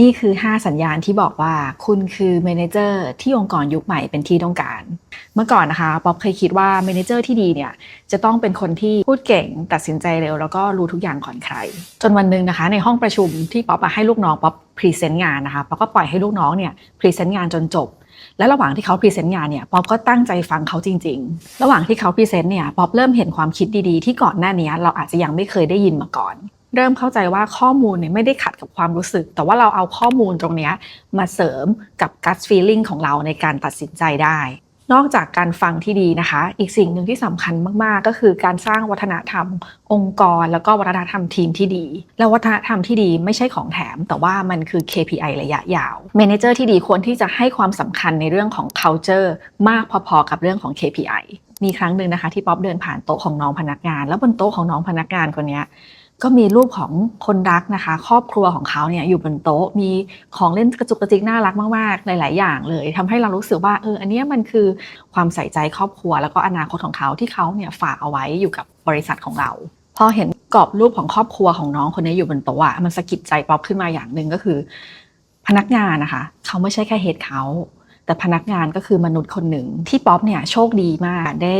นี่คือ 5 สัญญาณที่บอกว่าคุณคือเมนเจอร์ที่องค์กรยุคใหม่เป็นที่ต้องการ เมื่อก่อนนะคะป๊อปเคยคิดว่าเมนเจอร์ที่ดีเนี่ยจะต้องเป็นคนที่พูดเก่ง ตัดสินใจเร็ว แล้วก็รู้ทุกอย่างก่อนใคร จนวันหนึ่งนะคะ ในห้องประชุมที่ป๊อปให้ลูกน้องป๊อปพรีเซนต์งานนะคะป๊อปก็ปล่อยให้ลูกน้องเนี่ยพรีเซนต์งานจนจบและระหว่างที่เขาพรีเซนต์งานเนี่ยป๊อปก็ตั้งใจฟังเขาจริง ๆ ระหว่างที่เขาพรีเซนต์เนี่ยป๊อปเริ่มเห็นความคิดดีๆ ที่ก่อนหน้านี้เราอาจจะยังไม่เคยได้ยินมาก่อน เริ่มเข้าใจว่าข้อมูลเนี่ยไม่ได้ขัดกับความรู้สึก แต่ว่าเราเอาข้อมูลตรงนี้มาเสริมกับ gut feeling ของเราในการตัดสินใจได้ นอกจากการฟังที่ดีนะคะ อีกสิ่งหนึ่งที่สำคัญมาก ๆ ก็คือการสร้างวัฒนธรรม องค์กร แล้วก็วัฒนธรรมทีมที่ดี และวัฒนธรรมที่ดีไม่ใช่ของแถม แต่ว่ามันคือ KPI ระยะยาวเมนเจอร์ที่ดีควรที่จะให้ความสำคัญในเรื่องของ culture มากพอๆกับเรื่องของ KPI มีครั้งหนึ่งนะคะที่ป๊อปเดินผ่านโต๊ะของน้องพนักงาน แล้วบนโต๊ะของน้องพนักงานคนนี้ ก็มีรูปของคนรักนะคะ ครอบครัวของเขาเนี่ยอยู่บนโต๊ะมีของเล่นกระจุกกระจิกน่ารักมากๆ หลาย ๆ อย่างเลยทำให้เรารู้สึกว่าเอออันนี้มันคือความใส่ใจครอบครัว แล้วก็อนาคตของเขาที่เขาเนี่ยฝากเอาไว้อยู่กับบริษัทของเราพอเห็นกรอบรูปของครอบครัวของน้องคนนี้อยู่บนโต๊ะอะมันสะกิดใจป๊อปขึ้นมาอย่างหนึ่งก็คือ พนักงานนะคะ เขาไม่ใช่แค่เฮดเขา แต่พนักงานก็คือมนุษย์คนหนึ่ง ที่ป๊อปเนี่ยโชคดีมากได้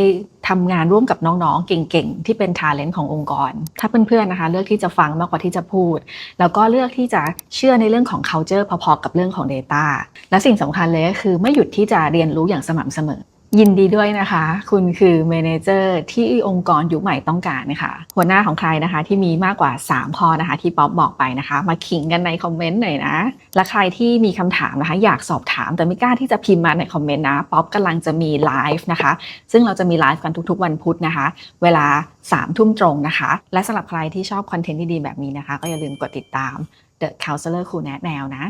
ทำงานร่วมกับน้องๆ เก่งๆ ที่เป็นทาเลนต์ขององค์กร ถ้าเพื่อนๆนะคะ เลือกที่จะฟังมากกว่าที่จะพูด แล้วก็เลือกที่จะเชื่อในเรื่องของ culture พอๆ กับเรื่องของ Data และสิ่งสำคัญเลยก็คือไม่หยุดที่จะเรียนรู้อย่างสม่ำเสมอ ยินดีด้วยนะคะ คุณคือเมนเจอร์ที่องค์กรยุคใหม่ต้องการนะคะหัวหน้าของใครนะคะ ที่มีมากกว่า 3 พอนะคะ ที่ป๊อปบอกไปนะคะ มาขิงกันในคอมเมนต์หน่อยนะ และใครที่มีคำถามนะคะ อยากสอบถามแต่ไม่กล้าที่จะพิมพ์มาในคอมเมนต์นะป๊อปกำลังจะมีไลฟ์นะคะ ซึ่งเราจะมีไลฟ์กันทุกๆ วันพุธนะคะ เวลา3ามทุ่มตรงนะคะ และสำหรับใครที่ชอบคอนเทนต์ที่ดีแบบนี้นะคะ ก็อย่าลืมกดติดตาม The Counselor ครูแนะแนวนะ